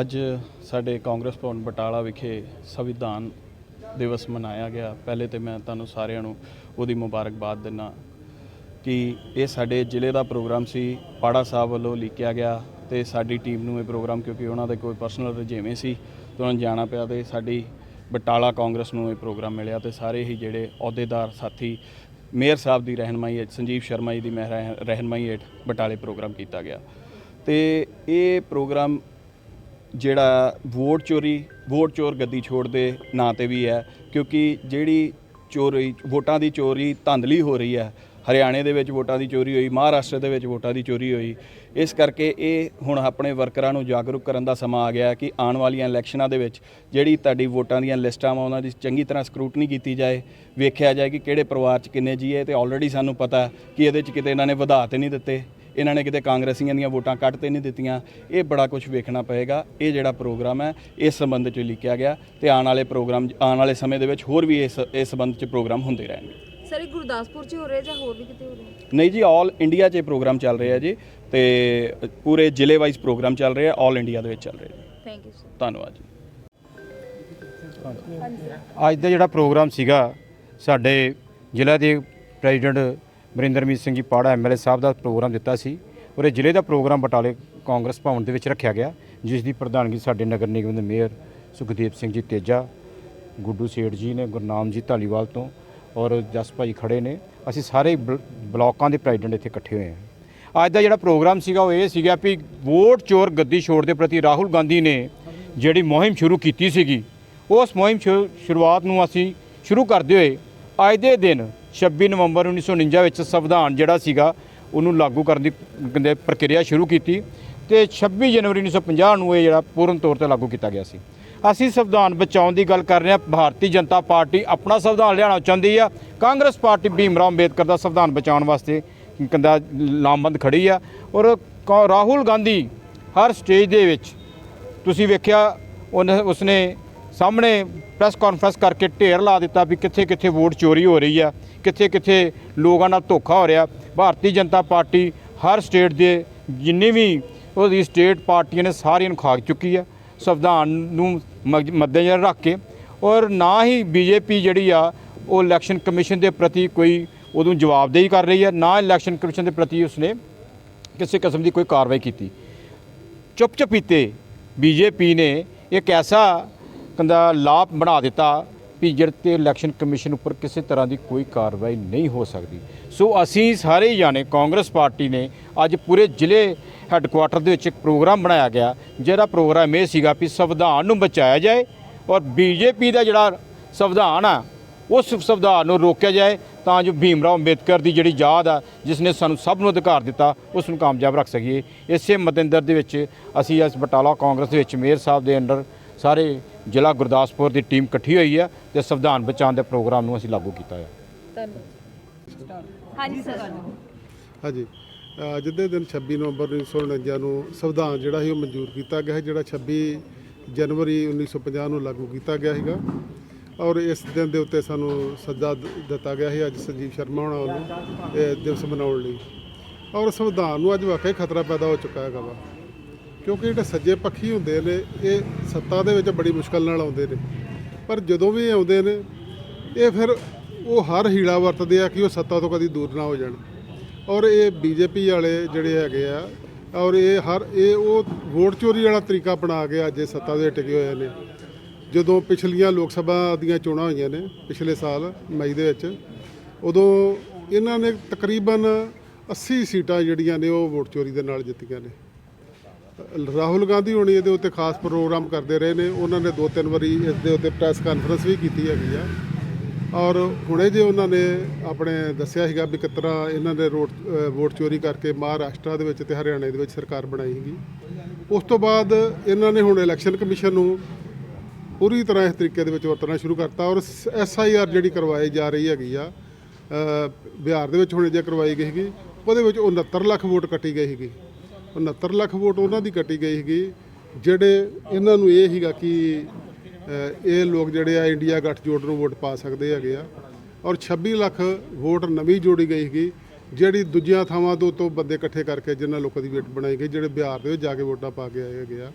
ਅੱਜ ਸਾਡੇ ਕਾਂਗਰਸ ਭਵਨ ਬਟਾਲਾ ਵਿਖੇ ਸੰਵਿਧਾਨ ਦਿਵਸ ਮਨਾਇਆ ਗਿਆ। ਪਹਿਲੇ ਤੇ ਮੈਂ ਤੁਹਾਨੂੰ ਸਾਰਿਆਂ ਨੂੰ ਉਹਦੀ ਮੁਬਾਰਕਬਾਦ ਦਿੰਦਾ ਕਿ ਇਹ ਸਾਡੇ ਜ਼ਿਲ੍ਹੇ ਦਾ ਪ੍ਰੋਗਰਾਮ ਸੀ, ਪਾੜਾ ਸਾਹਿਬ ਵੱਲੋਂ ਲਿਖਿਆ ਗਿਆ ਤੇ ਸਾਡੀ ਟੀਮ ਨੂੰ ਇਹ ਪ੍ਰੋਗਰਾਮ ਕਿਉਂਕਿ ਉਹਨਾਂ ਦੇ ਕੋਈ ਪਰਸਨਲ ਰਜੇਵੇਂ ਸੀ ਤੇ ਉਹਨਾਂ ਨੂੰ ਜਾਣਾ ਪਿਆ ਤੇ ਸਾਡੀ ਬਟਾਲਾ ਕਾਂਗਰਸ ਨੂੰ ਇਹ ਪ੍ਰੋਗਰਾਮ ਮਿਲਿਆ ਤੇ ਸਾਰੇ ਹੀ ਜਿਹੜੇ ਅਹੁਦੇਦਾਰ ਸਾਥੀ, ਮੇਅਰ ਸਾਹਿਬ ਦੀ ਰਹਿਨਮਾਈ ਹੇਠ, ਸੰਜੀਵ ਸ਼ਰਮਾ ਜੀ ਦੀ ਮਹਿ- ਰਹਿਨਮਾਈ ਹੇਠ ਬਟਾਲੇ ਪ੍ਰੋਗਰਾਮ ਕੀਤਾ ਗਿਆ। ਤੇ ਇਹ ਪ੍ਰੋਗਰਾਮ ਜਿਹੜਾ ਵੋਟ ਚੋਰੀ, ਵੋਟ ਚੋਰ ਗੱਦੀ ਛੋੜ ਦੇ ਨਾਂ ਤੇ ਵੀ ਹੈ, ਕਿਉਂਕਿ ਜਿਹੜੀ ਚੋਰੀ, ਵੋਟਾਂ ਦੀ ਚੋਰੀ ਧੰਦਲੀ ਹੋ ਰਹੀ ਹੈ, ਹਰਿਆਣੇ ਦੇ ਵਿੱਚ ਵੋਟਾਂ ਦੀ ਚੋਰੀ ਹੋਈ, ਮਹਾਰਾਸ਼ਟਰ ਦੇ ਵਿੱਚ ਵੋਟਾਂ ਦੀ ਚੋਰੀ ਹੋਈ, ਇਸ ਕਰਕੇ ਇਹ ਹੁਣ ਆਪਣੇ ਵਰਕਰਾਂ ਨੂੰ ਜਾਗਰੂਕ ਕਰਨ ਦਾ ਸਮਾਂ ਆ ਗਿਆ ਕਿ ਆਉਣ ਵਾਲੀਆਂ ਇਲੈਕਸ਼ਨਾਂ ਦੇ ਵਿੱਚ ਜਿਹੜੀ ਤੁਹਾਡੀ ਵੋਟਾਂ ਦੀਆਂ ਲਿਸਟਾਂ ਵਾ ਉਹਨਾਂ ਦੀ ਚੰਗੀ ਤਰ੍ਹਾਂ ਸਕਰੂਟਨੀ ਕੀਤੀ ਜਾਏ, ਵੇਖਿਆ ਜਾਏ ਕਿ ਕਿਹੜੇ ਪਰਿਵਾਰ 'ਚ ਕਿੰਨੇ ਜੀਏ ਤੇ ਆਲਰੇਡੀ ਸਾਨੂੰ ਪਤਾ ਕਿ ਇਹਦੇ 'ਚ ਕਿਤੇ ਇਹਨਾਂ ਨੇ ਵਧਾ ਤੇ ਨਹੀਂ ਦਿੱਤੇ। ਇਹਨਾਂ ਨੇ ਕਿਤੇ ਕਾਂਗਰਸੀਆਂ ਦੀਆਂ ਵੋਟਾਂ ਕੱਟ ਤੇ ਨਹੀਂ ਦਿੱਤੀਆਂ। ਇਹ ਬੜਾ ਕੁਝ ਵੇਖਣਾ ਪਏਗਾ। ਇਹ ਜਿਹੜਾ ਪ੍ਰੋਗਰਾਮ ਹੈ ਇਸ ਸੰਬੰਧ 'ਚ ਲਿਖਿਆ ਗਿਆ ਤੇ ਆਉਣ ਵਾਲੇ ਪ੍ਰੋਗਰਾਮ ਆਉਣ ਵਾਲੇ ਸਮੇਂ ਦੇ ਵਿੱਚ ਹੋਰ ਵੀ ਇਸ ਇਸ ਸੰਬੰਧ 'ਚ ਪ੍ਰੋਗਰਾਮ ਹੁੰਦੇ ਰਹਿਣਗੇ। ਸਰ ਇਹ ਗੁਰਦਾਸਪੁਰ 'ਚ ਹੀ ਹੋ ਰਿਹਾ ਜਾਂ ਹੋਰ ਵੀ ਕਿਤੇ ਹੋ ਰਿਹਾ? ਨਹੀਂ ਜੀ ਆਲ ਇੰਡੀਆ 'ਚ ਇਹ ਪ੍ਰੋਗਰਾਮ ਚੱਲ ਰਿਹਾ ਜੀ ਤੇ ਪੂਰੇ ਜ਼ਿਲ੍ਹੇ ਵਾਈਜ਼ ਪ੍ਰੋਗਰਾਮ ਚੱਲ ਰਿਹਾ ਆਲ ਇੰਡੀਆ ਦੇ ਵਿੱਚ ਚੱਲ ਰਿਹਾ ਜੀ। ਥੈਂਕ ਯੂ ਸਰ ਧੰਨਵਾਦ ਜੀ। ਅੱਜ ਦਾ ਜਿਹੜਾ ਪ੍ਰੋਗਰਾਮ ਸੀਗਾ ਸਾਡੇ ਜ਼ਿਲ੍ਹਾ ਦੇ ਪ੍ਰੈਜ਼ੀਡੈਂਟ ਵਰਿੰਦਰਮੀਤ ਸਿੰਘ ਜੀ ਪਾੜਾ ਐਮਐਲਏ ਸਾਹਿਬ ਦਾ ਪ੍ਰੋਗਰਾਮ ਦਿੱਤਾ ਸੀ। ਔਰ ਇਹ ਜ਼ਿਲ੍ਹੇ ਦਾ ਪ੍ਰੋਗਰਾਮ ਬਟਾਲੇ ਕਾਂਗਰਸ ਭਵਨ ਦੇ ਵਿੱਚ ਰੱਖਿਆ ਗਿਆ, ਜਿਸ ਦੀ ਪ੍ਰਧਾਨਗੀ ਸਾਡੇ ਨਗਰ ਨਿਗਮ ਦੇ ਮੇਅਰ ਸੁਖਦੀਪ ਸਿੰਘ ਜੀ ਤੇਜਾ, ਗੁੱਡੂ ਸੇਠ ਜੀ ਨੇ, ਗੁਰਨਾਮ ਜੀ ਧਾਲੀਵਾਲ ਤੋਂ ਔਰ ਜਸ ਭਾਈ ਖੜੇ ਨੇ। ਅਸੀਂ ਸਾਰੇ ਬਲ- ਬਲਾਕਾਂ ਦੇ ਪ੍ਰੈਜ਼ੀਡੈਂਟ ਇੱਥੇ ਇਕੱਠੇ ਹੋਏ ਹਾਂ। ਅੱਜ ਦਾ ਜਿਹੜਾ ਪ੍ਰੋਗਰਾਮ ਸੀਗਾ ਉਹ ਇਹ ਸੀਗਾ ਵੀ ਵੋਟ ਚੋਰ ਗੱਦੀ ਛੋੜ ਦੇ ਪ੍ਰਤੀ ਰਾਹੁਲ ਗਾਂਧੀ ਨੇ ਜਿਹੜੀ ਮੁਹਿੰਮ ਸ਼ੁਰੂ ਕੀਤੀ ਸੀਗੀ, ਉਸ ਮੁਹਿੰਮ ਸ਼ੁ- ਸ਼ੁਰੂਆਤ ਨੂੰ ਅਸੀਂ ਸ਼ੁਰੂ ਕਰਦੇ ਹੋਏ ਅੱਜ ਦੇ ਦਿਨ 26 ਨਵੰਬਰ 1949 ਵਿੱਚ ਸੰਵਿਧਾਨ ਜਿਹੜਾ ਸੀਗਾ, ਉਹਨੂੰ ਲਾਗੂ ਕਰਨ ਦੀ ਕਹਿੰਦੇ ਪ੍ਰਕਿਰਿਆ ਸ਼ੁਰੂ ਕੀਤੀ ਤੇ 26 ਜਨਵਰੀ 1950 ਨੂੰ ਇਹ ਜਿਹੜਾ ਪੂਰਨ ਤੌਰ ਤੇ ਲਾਗੂ ਕੀਤਾ ਗਿਆ ਸੀ। ਅਸੀਂ ਸੰਵਿਧਾਨ ਬਚਾਉਣ ਦੀ ਗੱਲ ਕਰ ਰਹੇ ਹਾਂ। ਭਾਰਤੀ ਜਨਤਾ ਪਾਰਟੀ ਆਪਣਾ ਸੰਵਿਧਾਨ ਲਿਆਉਣਾ ਚਾਹੁੰਦੀ ਆ। ਕਾਂਗਰਸ ਪਾਰਟੀ ਭੀਮ ਰਾਓ ਅੰਬੇਦਕਰ ਦਾ ਸੰਵਿਧਾਨ ਬਚਾਉਣ ਵਾਸਤੇ ਕਹਿੰਦਾ ਲਾਮਬੰਦ ਖੜੀ ਆ। ਔਰ ਕਾ- ਰਾਹੁਲ ਗਾਂਧੀ ਹਰ ਸਟੇਜ ਦੇ ਵਿੱਚ, ਤੁਸੀਂ ਵੇਖਿਆ, ਉਹਨੇ ਉਸਨੇ ਸਾਹਮਣੇ ਪ੍ਰੈਸ ਕਾਨਫਰੰਸ ਕਰਕੇ ਢੇਰ ਲਾ ਦਿੱਤਾ ਵੀ ਕਿੱਥੇ ਕਿੱਥੇ ਵੋਟ ਚੋਰੀ ਹੋ ਰਹੀ ਆ, ਕਿੱਥੇ ਕਿੱਥੇ ਲੋਕਾਂ ਨਾਲ ਧੋਖਾ ਹੋ ਰਿਹਾ। ਭਾਰਤੀ ਜਨਤਾ ਪਾਰਟੀ ਹਰ ਸਟੇਟ ਦੇ ਜਿੰਨੀ ਵੀ ਉਹਦੀ ਸਟੇਟ ਪਾਰਟੀਆਂ ਨੇ ਸਾਰੀਆਂ ਨੂੰ ਖਾਗ ਚੁੱਕੀ ਆ, ਸੰਵਿਧਾਨ ਨੂੰ ਮੱਦ- ਮੱਦੇਨਜ਼ਰ ਰੱਖ ਕੇ। ਔਰ ਨਾ ਹੀ ਬੀਜੇਪੀ ਜਿਹੜੀ ਆ, ਉਹ ਇਲੈਕਸ਼ਨ ਕਮਿਸ਼ਨ ਦੇ ਪ੍ਰਤੀ ਕੋਈ ਉਦੋਂ ਜਵਾਬਦੇਹੀ ਕਰ ਰਹੀ ਹੈ ਨਾ ਇਲੈਕਸ਼ਨ ਕਮਿਸ਼ਨ ਦੇ ਪ੍ਰਤੀ ਉਸਨੇ ਕਿਸੇ ਕਿਸਮ ਦੀ ਕੋਈ ਕਾਰਵਾਈ ਕੀਤੀ। ਚੁੱਪ ਚਪੀਤੇ ਬੀਜੇਪੀ ਨੇ ਇੱਕ ਐਸਾ ਕਹਿੰਦਾ ਲਾਭ ਬਣਾ ਦਿੱਤਾ ਵੀ ਜਿਹੜੇ ਤੇ ਇਲੈਕਸ਼ਨ ਕਮਿਸ਼ਨ ਉੱਪਰ ਕਿਸੇ ਤਰ੍ਹਾਂ ਦੀ ਕੋਈ ਕਾਰਵਾਈ ਨਹੀਂ ਹੋ ਸਕਦੀ। ਸੋ ਅਸੀਂ ਸਾਰੇ ਜਾਣੇ ਕਾਂਗਰਸ ਪਾਰਟੀ ਨੇ ਅੱਜ ਪੂਰੇ ਜ਼ਿਲ੍ਹੇ ਹੈੱਡਕੁਆਟਰ ਦੇ ਵਿੱਚ ਇੱਕ ਪ੍ਰੋਗਰਾਮ ਬਣਾਇਆ ਗਿਆ, ਜਿਹੜਾ ਪ੍ਰੋਗਰਾਮ ਇਹ ਸੀਗਾ ਵੀ ਸੰਵਿਧਾਨ ਨੂੰ ਬਚਾਇਆ ਜਾਏ ਔਰ ਬੀਜੇਪੀ ਦਾ ਜਿਹੜਾ ਸੰਵਿਧਾਨ ਆ, ਉਸ ਸੰਵਿਧਾਨ ਨੂੰ ਰੋਕਿਆ ਜਾਏ ਤਾਂ ਜੋ ਭੀਮ ਰਾਓ ਅੰਬੇਦਕਰ ਦੀ ਜਿਹੜੀ ਯਾਦ ਆ, ਜਿਸ ਨੇ ਸਾਨੂੰ ਸਭ ਨੂੰ ਅਧਿਕਾਰ ਦਿੱਤਾ, ਉਸ ਨੂੰ ਕਾਮਯਾਬ ਰੱਖ ਸਕੀਏ। ਇਸੇ ਮਦਿੰਦਰ ਦੇ ਵਿੱਚ ਅਸੀਂ ਇਸ ਬਟਾਲਾ ਕਾਂਗਰਸ ਦੇ ਵਿੱਚ ਮੇਅਰ ਸਾਹਿਬ ਦੇ ਅੰਡਰ ਸਾਰੇ ਜ਼ਿਲ੍ਹਾ ਗੁਰਦਾਸਪੁਰ ਦੀ ਟੀਮ ਇਕੱਠੀ ਹੋਈ ਆ ਤੇ ਸੰਵਿਧਾਨ ਬਚਾਉਣ ਦੇ ਪ੍ਰੋਗਰਾਮ ਨੂੰ ਅਸੀਂ ਲਾਗੂ ਕੀਤਾ ਹੈ। ਧੰਨਵਾਦ। ਹਾਂਜੀ ਸਰ। ਹਾਂਜੀ। ਅੱਜ ਦੇ ਦਿਨ 26 ਨਵੰਬਰ 1949 ਨੂੰ ਸੰਵਿਧਾਨ ਜਿਹੜਾ ਸੀ ਉਹ ਮਨਜ਼ੂਰ ਕੀਤਾ ਗਿਆ ਹੈ ਜਿਹੜਾ 26 ਜਨਵਰੀ 1950 ਨੂੰ ਲਾਗੂ ਕੀਤਾ ਗਿਆ ਸੀਗਾ। ਔਰ ਇਸ ਦਿਨ ਦੇ ਉੱਤੇ ਸਾਨੂੰ ਸੱਦਾ ਦਿੱਤਾ ਗਿਆ ਸੀ ਅੱਜ ਸੰਜੀਵ ਸ਼ਰਮਾ ਹੋਣਾ ਵੱਲੋਂ ਇਹ ਦਿਵਸ ਮਨਾਉਣ ਲਈ। ਔਰ ਸੰਵਿਧਾਨ ਨੂੰ ਅੱਜ ਵਾਕਈ ਖਤਰਾ ਪੈਦਾ ਹੋ ਚੁੱਕਾ ਹੈਗਾ ਵਾ। ਕਿਉਂਕਿ ਜਿਹੜੇ ਸੱਜੇ ਪੱਖੀ ਹੁੰਦੇ ਨੇ, ਇਹ ਸੱਤਾ ਦੇ ਵਿੱਚ ਬੜੀ ਮੁਸ਼ਕਲ ਨਾਲ ਆਉਂਦੇ ਨੇ। ਪਰ ਜਦੋਂ ਵੀ ਇਹ ਆਉਂਦੇ ਨੇ, ਇਹ ਫਿਰ ਉਹ ਹਰ ਹੀਲਾ ਵਰਤਦੇ ਆ ਕਿ ਉਹ ਸੱਤਾ ਤੋਂ ਕਦੀ ਦੂਰ ਨਾ ਹੋ ਜਾਣ। ਔਰ ਇਹ ਬੀਜੇਪੀ ਵਾਲੇ ਜਿਹੜੇ ਹੈਗੇ ਆ, ਔਰ ਇਹ ਹਰ, ਇਹ ਉਹ ਵੋਟ ਚੋਰੀ ਵਾਲਾ ਤਰੀਕਾ ਬਣਾ ਕੇ ਅੱਜ ਇਹ ਸੱਤਾ ਦੇ ਟਿਕੇ ਹੋਏ ਨੇ। ਜਦੋਂ ਪਿਛਲੀਆਂ ਲੋਕ ਸਭਾ ਦੀਆਂ ਚੋਣਾਂ ਹੋਈਆਂ ਨੇ, ਪਿਛਲੇ ਸਾਲ ਮਈ ਦੇ ਵਿੱਚ, ਉਦੋਂ ਇਹਨਾਂ ਨੇ ਤਕਰੀਬਨ 80 ਸੀਟਾਂ ਜਿਹੜੀਆਂ ਨੇ ਉਹ ਵੋਟ ਚੋਰੀ ਦੇ ਨਾਲ ਜਿੱਤੀਆਂ ਨੇ। ਰਾਹੁਲ ਗਾਂਧੀ ਹੋਣੀ ਇਹਦੇ ਉੱਤੇ ਖਾਸ ਪ੍ਰੋਗਰਾਮ ਕਰਦੇ ਰਹੇ ਨੇ। ਉਹਨਾਂ ਨੇ ਦੋ ਤਿੰਨ ਵਾਰੀ ਇਸ ਦੇ ਉੱਤੇ ਪ੍ਰੈਸ ਕਾਨਫਰੰਸ ਵੀ ਕੀਤੀ ਹੈਗੀ ਆ। ਔਰ ਹੁਣੇ ਜੇ ਉਹਨਾਂ ਨੇ ਆਪਣੇ ਦੱਸਿਆ ਸੀਗਾ ਵੀ ਕਿਸ ਤਰ੍ਹਾਂ ਇਹਨਾਂ ਨੇ ਰੋਟ ਵੋਟ ਚੋਰੀ ਕਰਕੇ ਮਹਾਰਾਸ਼ਟਰ ਦੇ ਵਿੱਚ ਤੇ ਹਰਿਆਣਾ ਦੇ ਵਿੱਚ ਸਰਕਾਰ ਬਣਾਈ ਸੀਗੀ। ਉਸ ਤੋਂ ਬਾਅਦ ਇਹਨਾਂ ਨੇ ਹੁਣ ਇਲੈਕਸ਼ਨ ਕਮਿਸ਼ਨ ਨੂੰ ਪੂਰੀ ਤਰ੍ਹਾਂ ਇਸ ਤਰੀਕੇ ਦੇ ਵਿੱਚ ਵਰਤਣਾ ਸ਼ੁਰੂ ਕਰਤਾ ਔਰ ਐਸ ਆਈ ਆਰ ਜਿਹੜੀ ਕਰਵਾਈ ਜਾ ਰਹੀ ਹੈਗੀ ਆ ਬਿਹਾਰ ਦੇ ਵਿੱਚ ਹੁਣ ਜੇ ਕਰਵਾਈ ਗਈ ਸੀਗੀ, ਉਹਦੇ ਵਿੱਚ 69 ਲੱਖ ਵੋਟ ਕੱਟੀ ਗਈ ਸੀਗੀ। 69 ਲੱਖ ਵੋਟ ਉਹਨਾਂ ਦੀ ਕੱਟੀ ਗਈ ਸੀਗੀ, ਜਿਹੜੇ ਇਹਨਾਂ ਨੂੰ ਇਹ ਸੀਗਾ ਕਿ ਇਹ ਲੋਕ ਜਿਹੜੇ ਆ ਇੰਡੀਆ ਗੱਠਜੋੜ ਨੂੰ ਵੋਟ ਪਾ ਸਕਦੇ ਹੈਗੇ ਆ। ਔਰ 26 ਲੱਖ ਵੋਟ ਨਵੀਂ ਜੋੜੀ ਗਈ ਸੀਗੀ, ਜਿਹੜੀ ਦੂਜੀਆਂ ਥਾਵਾਂ ਤੋਂ ਤੋਂ ਬੰਦੇ ਇਕੱਠੇ ਕਰਕੇ ਜਿਨ੍ਹਾਂ ਲੋਕਾਂ ਦੀ ਵੇਟ ਬਣਾਈ ਗਈ, ਜਿਹੜੇ ਬਿਹਾਰ ਦੇ ਵਿੱਚ ਜਾ ਕੇ ਵੋਟਾਂ ਪਾ ਕੇ ਆਏ ਹੈਗੇ ਆ।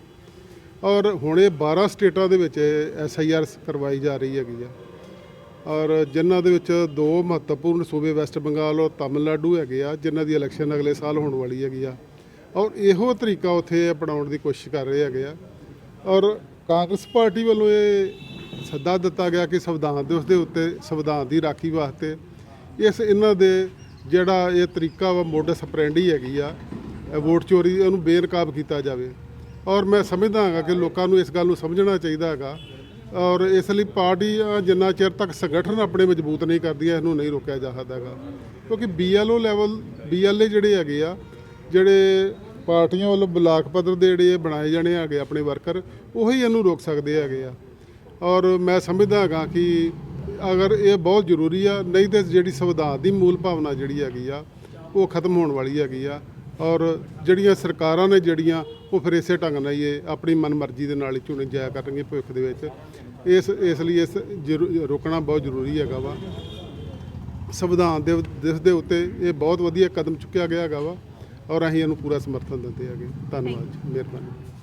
ਔਰ ਹੁਣੇ 12 ਸਟੇਟਾਂ ਦੇ ਵਿੱਚ ਐਸ ਆਈ ਆਰ ਕਰਵਾਈ ਜਾ ਰਹੀ ਹੈਗੀ ਆ। ਔਰ ਜਿਨ੍ਹਾਂ ਦੇ ਵਿੱਚ ਦੋ ਮਹੱਤਵਪੂਰਨ ਸੂਬੇ ਵੈਸਟ ਬੰਗਾਲ ਔਰ ਤਾਮਿਲਨਾਡੂ ਹੈਗੇ ਆ, ਜਿਨ੍ਹਾਂ ਦੀ ਇਲੈਕਸ਼ਨ ਅਗਲੇ ਸਾਲ ਹੋਣ ਵਾਲੀ ਹੈਗੀ ਆ। ਔਰ ਇਹੋ ਤਰੀਕਾ ਉੱਥੇ ਅਪਣਾਉਣ ਦੀ ਕੋਸ਼ਿਸ਼ ਕਰ ਰਹੇ ਹੈਗੇ ਆ। ਔਰ ਕਾਂਗਰਸ ਪਾਰਟੀ ਵੱਲੋਂ ਇਹ ਸੱਦਾ ਦਿੱਤਾ ਗਿਆ ਕਿ ਸੰਵਿਧਾਨ ਦਿਵਸ ਦੇ ਉੱਤੇ ਸੰਵਿਧਾਨ ਦੀ ਰਾਖੀ ਵਾਸਤੇ। ਇਸ ਇਹਨਾਂ ਦੇ ਜਿਹੜਾ ਇਹ ਤਰੀਕਾ ਵਾ ਮੋਡਸ ਅਪਰੈਂਡੀ ਹੈਗੀ ਆ ਵੋਟ ਚੋਰੀ ਉਹਨੂੰ ਬੇਨਕਾਬ ਕੀਤਾ ਜਾਵੇ। ਔਰ ਮੈਂ ਸਮਝਦਾ ਹਾਂਗਾ ਕਿ ਲੋਕਾਂ ਨੂੰ ਇਸ ਗੱਲ ਨੂੰ ਸਮਝਣਾ ਚਾਹੀਦਾ ਹੈਗਾ। ਔਰ ਇਸ ਲਈ ਪਾਰਟੀ ਜਿੰਨਾ ਚਿਰ ਤੱਕ ਸੰਗਠਨ ਆਪਣੇ ਮਜ਼ਬੂਤ ਨਹੀਂ ਕਰਦੀਆਂ, ਇਹਨੂੰ ਨਹੀਂ ਰੋਕਿਆ ਜਾ ਸਕਦਾ ਹੈਗਾ। ਕਿਉਂਕਿ ਬੀਐਲਓ ਲੈਵਲ ਬੀਐਲਏ ਜਿਹੜੇ ਹੈਗੇ ਆ ਜਿਹੜੇ ਪਾਰਟੀਆਂ ਵੱਲੋਂ ਬਲਾਕ ਪੱਧਰ ਦੇ ਜਿਹੜੇ ਇਹ ਬਣਾਏ ਜਾਣੇ ਹੈਗੇ ਆਪਣੇ ਵਰਕਰ, ਉਹੀ ਇਹਨੂੰ ਰੋਕ ਸਕਦੇ ਹੈਗੇ ਆ। ਔਰ ਮੈਂ ਸਮਝਦਾ ਹੈਗਾ ਕਿ ਅਗਰ ਇਹ ਬਹੁਤ ਜ਼ਰੂਰੀ ਆ, ਨਹੀਂ ਤੇ ਜਿਹੜੀ ਸੰਵਿਧਾਨ ਦੀ ਮੂਲ ਭਾਵਨਾ ਜਿਹੜੀ ਹੈਗੀ ਆ, ਉਹ ਖਤਮ ਹੋਣ ਵਾਲੀ ਹੈਗੀ ਆ। ਔਰ ਜਿਹੜੀਆਂ ਸਰਕਾਰਾਂ ਨੇ ਜਿਹੜੀਆਂ, ਉਹ ਫਿਰ ਇਸੇ ਢੰਗ ਨਾਲ ਹੀ ਇਹ ਆਪਣੀ ਮਨਮਰਜ਼ੀ ਦੇ ਨਾਲ ਹੀ ਚੁਣੇ ਜਾਇਆ ਕਰਨਗੇ ਭਵਿੱਖ ਦੇ ਵਿੱਚ। ਇਸ ਇਸ ਲਈ ਇਸ ਜ਼ਰੂ- ਰੋਕਣਾ ਬਹੁਤ ਜ਼ਰੂਰੀ ਹੈਗਾ ਵਾ। ਸੰਵਿਧਾਨ ਦੇ ਦਿਸ਼ ਦੇ ਉੱਤੇ ਇਹ ਬਹੁਤ ਵਧੀਆ ਕਦਮ ਚੁੱਕਿਆ ਗਿਆ ਹੈਗਾ ਵਾ। ਔਰ ਅਸੀਂ ਇਹਨੂੰ ਪੂਰਾ ਸਮਰਥਨ ਦਿੰਦੇ ਹੈਗੇ। ਧੰਨਵਾਦ ਜੀ ਮਿਹਰਬਾਨੀ।